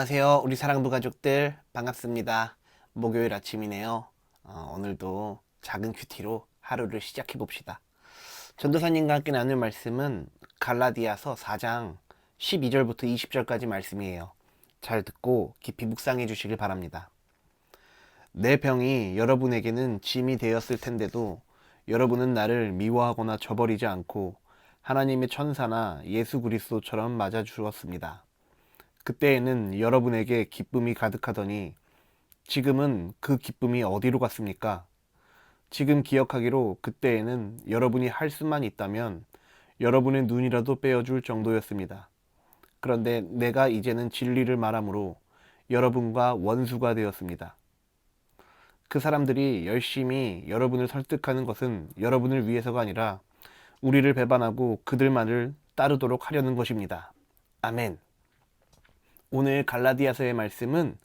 안녕하세요. 우리 사랑부 가족들 반갑습니다. 목요일 아침이네요. 어, 오늘도 작은 큐티로 하루를 시작해 봅시다. 전도사님과 함께 나눌 말씀은 갈라디아서 4장 12절부터 20절까지 말씀이에요. 잘 듣고 깊이 묵상해 주시길 바랍니다. 내 병이 여러분에게는 짐이 되었을 텐데도 여러분은 나를 미워하거나 저버리지 않고 하나님의 천사나 예수 그리스도처럼 맞아 주었습니다. 그때에는 여러분에게 기쁨이 가득하더니 지금은 그 기쁨이 어디로 갔습니까? 지금 기억하기로 그때에는 여러분이 할 수만 있다면 여러분의 눈이라도 빼어줄 정도였습니다. 그런데 내가 이제는 진리를 말함으로 여러분과 원수가 되었습니다. 그 사람들이 열심히 여러분을 설득하는 것은 여러분을 위해서가 아니라 우리를 배반하고 그들만을 따르도록 하려는 것입니다. 아멘. 오늘 갈라디아서의 말씀은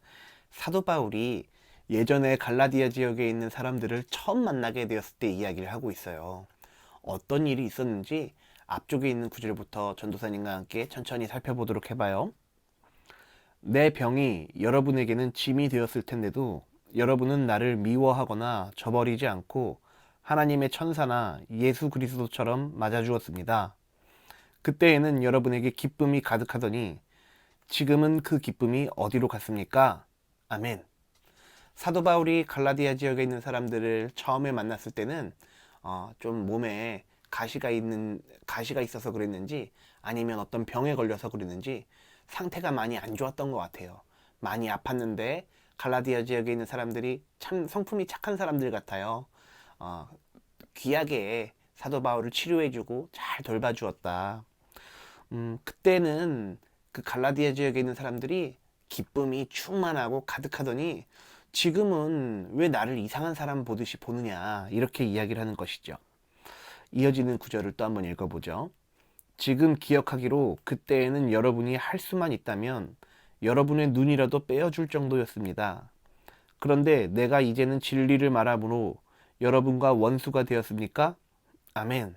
사도 바울이 예전에 갈라디아 지역에 있는 사람들을 처음 만나게 되었을 때 이야기를 하고 있어요. 어떤 일이 있었는지 앞쪽에 있는 구절부터 전도사님과 함께 천천히 살펴보도록 해봐요. 내 병이 여러분에게는 짐이 되었을 텐데도 여러분은 나를 미워하거나 저버리지 않고 하나님의 천사나 예수 그리스도처럼 맞아주었습니다. 그때에는 여러분에게 기쁨이 가득하더니 지금은 그 기쁨이 어디로 갔습니까? 아멘. 사도 바울이 갈라디아 지역에 있는 사람들을 처음에 만났을 때는 어, 좀 몸에 가시가 있는 가시가 있어서 그랬는지 아니면 어떤 병에 걸려서 그랬는지 상태가 많이 안 좋았던 것 같아요. 많이 아팠는데 갈라디아 지역에 있는 사람들이 참 성품이 착한 사람들 같아요. 어, 귀하게 사도 바울을 치료해주고 잘 돌봐주었다. 음, 그때는 그 갈라디아 지역에 있는 사람들이 기쁨이 충만하고 가득하더니 지금은 왜 나를 이상한 사람 보듯이 보느냐 이렇게 이야기를 하는 것이죠. 이어지는 구절을 또 한번 읽어보죠. 지금 기억하기로 그때에는 여러분이 할 수만 있다면 여러분의 눈이라도 빼어줄 정도였습니다. 그런데 내가 이제는 진리를 말함으로 여러분과 원수가 되었습니까? 아멘.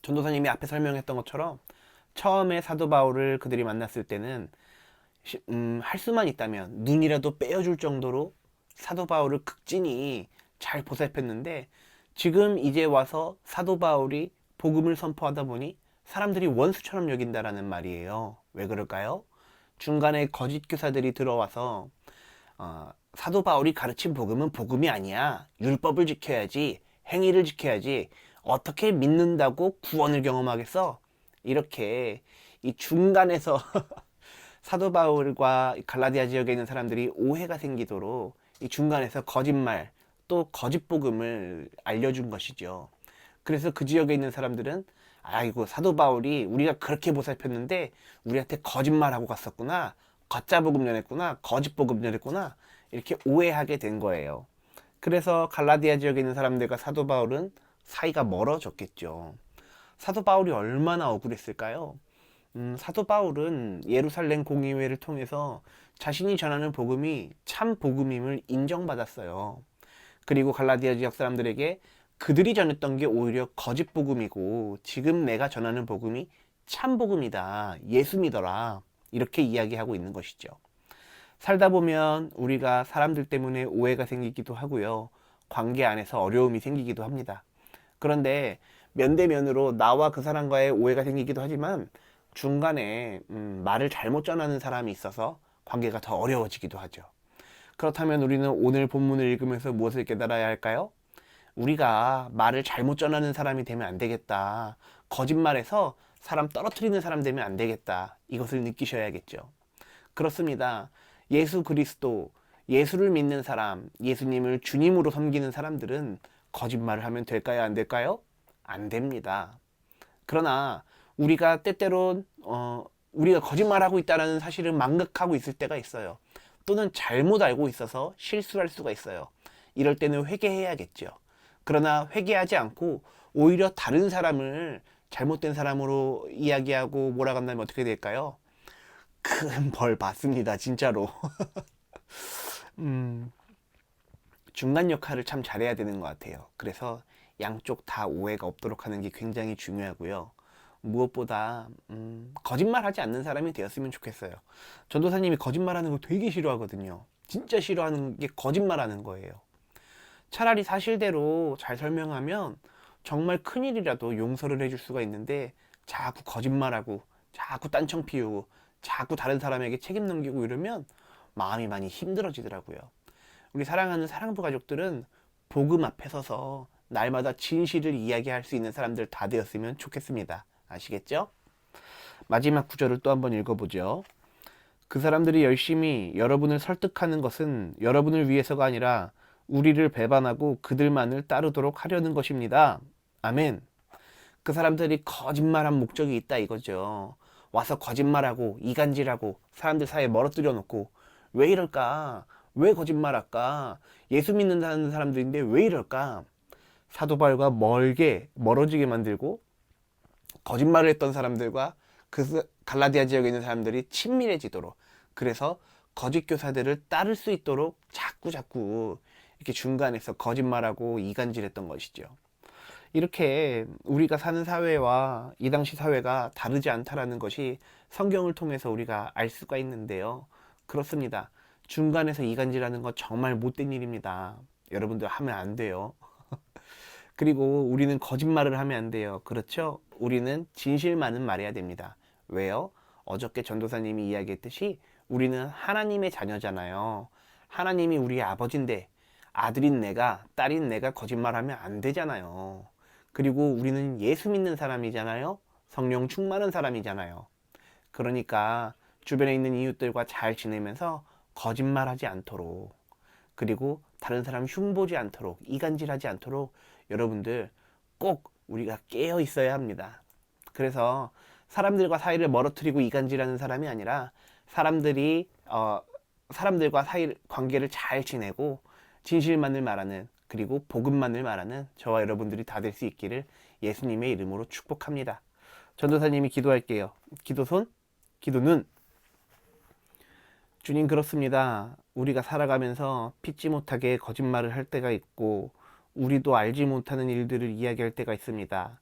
전도사님이 앞에 설명했던 것처럼 처음에 사도 바울을 그들이 만났을 때는 음, 할 수만 있다면 눈이라도 빼어줄 정도로 사도 바울을 극진히 잘 보살폈는데 지금 이제 와서 사도 바울이 복음을 선포하다 보니 사람들이 원수처럼 여긴다라는 말이에요. 왜 그럴까요? 중간에 거짓 교사들이 들어와서 어, 사도 바울이 가르친 복음은 복음이 아니야. 율법을 지켜야지, 행위를 지켜야지. 어떻게 믿는다고 구원을 경험하겠어? 이렇게 이 중간에서 사도 바울과 갈라디아 지역에 있는 사람들이 오해가 생기도록 이 중간에서 거짓말 또 거짓 복음을 알려준 것이죠. 그래서 그 지역에 있는 사람들은 아이고 사도 바울이 우리가 그렇게 보살폈는데 우리한테 거짓말하고 갔었구나 거짜 복음 전했구나 거짓 복음 전했구나 이렇게 오해하게 된 거예요. 그래서 갈라디아 지역에 있는 사람들과 사도 바울은 사이가 멀어졌겠죠. 사도 바울이 얼마나 억울했을까요? 음, 사도 바울은 예루살렘 공의회를 통해서 자신이 전하는 복음이 참 복음임을 인정받았어요. 그리고 갈라디아 지역 사람들에게 그들이 전했던 게 오히려 거짓 복음이고 지금 내가 전하는 복음이 참 복음이다. 예수 믿어라. 이렇게 이야기하고 있는 것이죠. 살다 보면 우리가 사람들 때문에 오해가 생기기도 하고요. 관계 안에서 어려움이 생기기도 합니다. 그런데 면대면으로 나와 그 사람과의 오해가 생기기도 하지만 중간에 음, 말을 잘못 전하는 사람이 있어서 관계가 더 어려워지기도 하죠. 그렇다면 우리는 오늘 본문을 읽으면서 무엇을 깨달아야 할까요? 우리가 말을 잘못 전하는 사람이 되면 안 되겠다. 거짓말해서 사람 떨어뜨리는 사람 되면 안 되겠다. 이것을 느끼셔야겠죠. 그렇습니다. 예수 그리스도, 예수를 믿는 사람, 예수님을 주님으로 섬기는 사람들은 거짓말을 하면 될까요? 안 될까요? 안 됩니다. 그러나 우리가 때때로 어, 우리가 거짓말하고 있다는 사실을 망각하고 있을 때가 있어요. 또는 잘못 알고 있어서 실수할 수가 있어요. 이럴 때는 회개해야겠죠. 그러나 회개하지 않고 오히려 다른 사람을 잘못된 사람으로 이야기하고 몰아간다면 어떻게 될까요? 큰 벌 받습니다, 진짜로. 음, 중간 역할을 참 잘해야 되는 것 같아요. 그래서 양쪽 다 오해가 없도록 하는 게 굉장히 중요하고요. 무엇보다 음, 거짓말하지 않는 사람이 되었으면 좋겠어요. 전도사님이 거짓말하는 거 되게 싫어하거든요. 진짜 싫어하는 게 거짓말하는 거예요. 차라리 사실대로 잘 설명하면 정말 큰일이라도 용서를 해줄 수가 있는데 자꾸 거짓말하고 자꾸 딴청 피우고 자꾸 다른 사람에게 책임 넘기고 이러면 마음이 많이 힘들어지더라고요. 우리 사랑하는 사랑부 가족들은 복음 앞에 서서 날마다 진실을 이야기할 수 있는 사람들 다 되었으면 좋겠습니다. 아시겠죠? 마지막 구절을 또 한번 읽어보죠. 그 사람들이 열심히 여러분을 설득하는 것은 여러분을 위해서가 아니라 우리를 배반하고 그들만을 따르도록 하려는 것입니다. 아멘. 그 사람들이 거짓말한 목적이 있다 이거죠. 와서 거짓말하고 이간질하고 사람들 사이에 멀어뜨려 놓고 왜 이럴까? 왜 거짓말할까? 예수 믿는다는 사람들인데 왜 이럴까? 사도발과 멀게 멀어지게 만들고 거짓말을 했던 사람들과 그 갈라디아 지역에 있는 사람들이 친밀해지도록 그래서 거짓 교사들을 따를 수 있도록 자꾸 자꾸 이렇게 중간에서 거짓말하고 이간질했던 것이죠. 이렇게 우리가 사는 사회와 이 당시 사회가 다르지 않다라는 것이 성경을 통해서 우리가 알 수가 있는데요. 그렇습니다. 중간에서 이간질하는 건 정말 못된 일입니다. 여러분들 하면 안 돼요. 그리고 우리는 거짓말을 하면 안 돼요. 그렇죠? 우리는 진실만은 말해야 됩니다. 왜요? 어저께 전도사님이 이야기했듯이 우리는 하나님의 자녀잖아요. 하나님이 우리의 아버지인데 아들인 내가, 딸인 내가 거짓말하면 안 되잖아요. 그리고 우리는 예수 믿는 사람이잖아요. 성령 충만한 사람이잖아요. 그러니까 주변에 있는 이웃들과 잘 지내면서 거짓말하지 않도록 그리고 다른 사람 흉보지 않도록 이간질하지 않도록 여러분들 꼭 우리가 깨어 있어야 합니다. 그래서 사람들과 사이를 멀어뜨리고 이간질하는 사람이 아니라 사람들이 어, 사람들과 사이 관계를 잘 지내고 진실만을 말하는 그리고 복음만을 말하는 저와 여러분들이 다 될 수 있기를 예수님의 이름으로 축복합니다. 전도사님이 기도할게요. 기도손, 기도눈. 주님 그렇습니다. 우리가 살아가면서 믿지 못하게 거짓말을 할 때가 있고 우리도 알지 못하는 일들을 이야기할 때가 있습니다.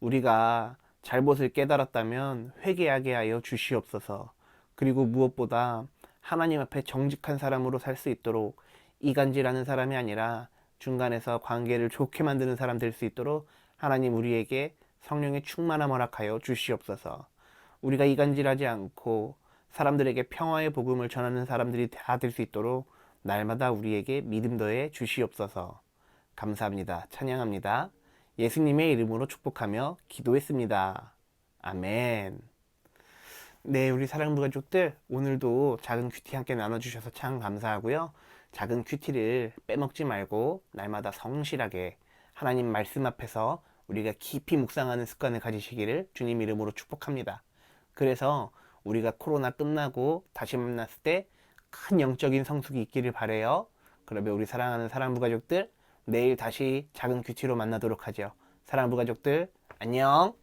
우리가 잘못을 깨달았다면 회개하게 하여 주시옵소서. 그리고 무엇보다 하나님 앞에 정직한 사람으로 살 수 있도록 이간질하는 사람이 아니라 중간에서 관계를 좋게 만드는 사람 될 수 있도록 하나님 우리에게 성령의 충만함 허락하여 주시옵소서. 우리가 이간질하지 않고 사람들에게 평화의 복음을 전하는 사람들이 다 될 수 있도록 날마다 우리에게 믿음 더해 주시옵소서. 감사합니다. 찬양합니다. 예수님의 이름으로 축복하며 기도했습니다. 아멘. 네, 우리 사랑부 가족들, 오늘도 작은 큐티 함께 나눠주셔서 참 감사하고요. 작은 큐티를 빼먹지 말고 날마다 성실하게 하나님 말씀 앞에서 우리가 깊이 묵상하는 습관을 가지시기를 주님 이름으로 축복합니다. 그래서 우리가 코로나 끝나고 다시 만났을 때 큰 영적인 성숙이 있기를 바래요. 그러면 우리 사랑하는 사랑부 가족들 내일 다시 작은 큐티로 만나도록 하죠. 사랑부 가족들 안녕.